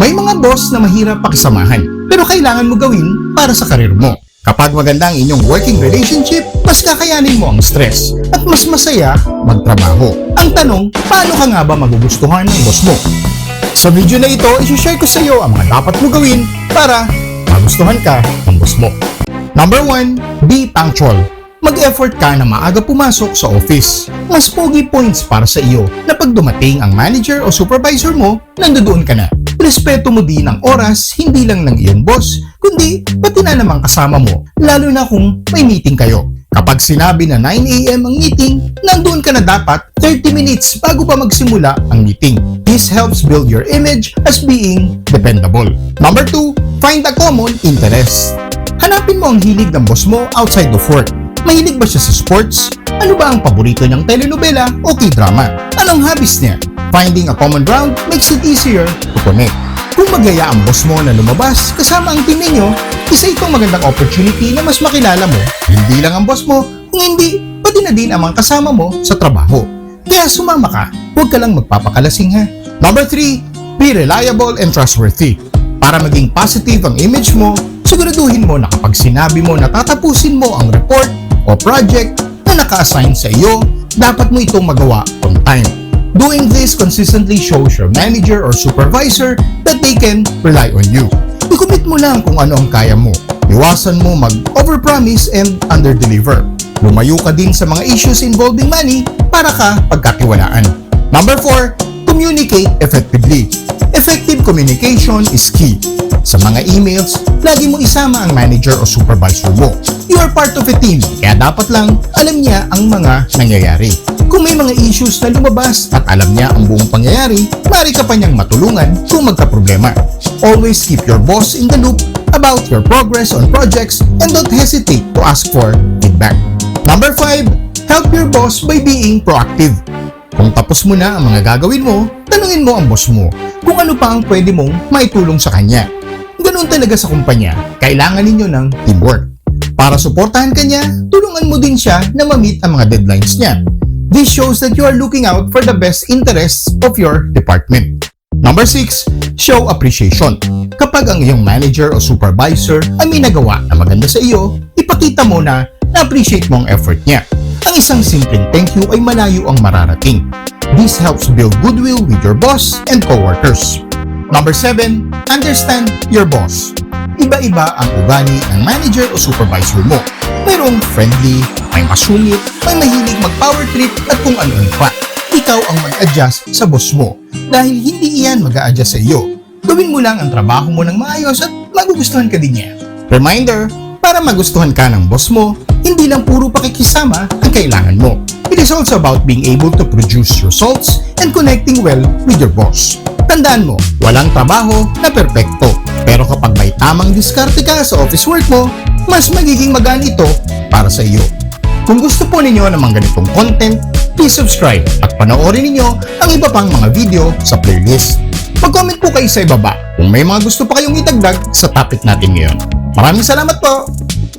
May mga boss na mahirap pakisamahan, pero kailangan mo gawin para sa karir mo. Kapag maganda ang inyong working relationship, mas kakayanin mo ang stress at mas masaya magtrabaho. Ang tanong, paano ka nga ba magugustuhan ng boss mo? Sa video na ito, isi-share ko sa iyo ang mga dapat mo gawin para magustuhan ka ng boss mo. Number 1, be punctual. Mag-effort ka na maaga pumasok sa office. Mas pogi points para sa iyo na pag dumating ang manager o supervisor mo, nandoon ka na. Respeto mo din ang oras, hindi lang ng iyong boss, kundi pati na namang kasama mo, lalo na kung may meeting kayo. Kapag sinabi na 9am ang meeting, nandoon ka na dapat 30 minutes bago pa magsimula ang meeting. This helps build your image as being dependable. Number 2, find a common interest. Hanapin mo ang hilig ng boss mo outside of work. Mahilig ba siya sa sports? Ano ba ang paborito niyang telenovela o k-drama? Anong hobbies niya? Finding a common ground makes it easier to connect. Kung magyaya ang boss mo na lumabas kasama ang team ninyo, isa itong magandang opportunity na mas makilala mo, hindi lang ang boss mo, kung hindi, pati na din ang mga kasama mo sa trabaho. Kaya sumama ka, huwag ka lang magpapakalasing ha. Number 3, be reliable and trustworthy. Para maging positive ang image mo, siguraduhin mo na kapag sinabi mo na tatapusin mo ang report o project na naka-assign sa iyo, dapat mo itong magawa on time. Doing this consistently shows your manager or supervisor that they can rely on you. I-commit mo lang kung ano ang kaya mo. Iwasan mo mag-overpromise and under-deliver. Lumayo ka din sa mga issues involving money para ka pagkatiwalaan. Number 4, communicate effectively. Effective communication is key. Sa mga emails, lagi mo isama ang manager o supervisor mo. You are part of a team, kaya dapat lang alam niya ang mga nangyayari. Kung may mga issues na lumabas at alam niya ang buong pangyayari, mari ka pa niyang matulungan kung magka-problema. Always keep your boss in the loop about your progress on projects and don't hesitate to ask for feedback. Number 5, help your boss by being proactive. Kung tapos mo na ang mga gagawin mo, tanungin mo ang boss mo kung ano pa ang pwede mong maitulong sa kanya. Ganun talaga sa kumpanya, kailangan ninyo ng teamwork. Para suportahan ka niya, tulungan mo din siya na ma-meet ang mga deadlines niya. This shows that you are looking out for the best interests of your department. Number 6, show appreciation. Kapag ang iyong manager o supervisor ay may nagawa na maganda sa iyo, ipakita mo na na-appreciate mo ang effort niya. Ang isang simpleng thank you ay malayo ang mararating. This helps build goodwill with your boss and coworkers. Number 7, understand your boss. Iba-iba ang ugali ng manager o supervisor mo. Mayroong friendly, may masungit, may mahilig mag-power trip at kung ano-ano pa. Ikaw ang mag-adjust sa boss mo dahil hindi iyan mag adjust sa iyo. Gawin mo lang ang trabaho mo ng maayos at magugustuhan ka din niya. Reminder, para magustuhan ka ng boss mo, hindi lang puro pakikisama ang kailangan mo. It is also about being able to produce results and connecting well with your boss. Tandaan mo, walang trabaho na perpekto. Pero kapag may tamang diskarte ka sa office work mo, mas magiging magaan ito para sa iyo. Kung gusto po ninyo ng mga ganitong content, please subscribe at panoorin ninyo ang iba pang mga video sa playlist. Mag-comment po kayo sa ibaba kung may mga gusto pa kayong itagdag sa topic natin ngayon. Maraming salamat po!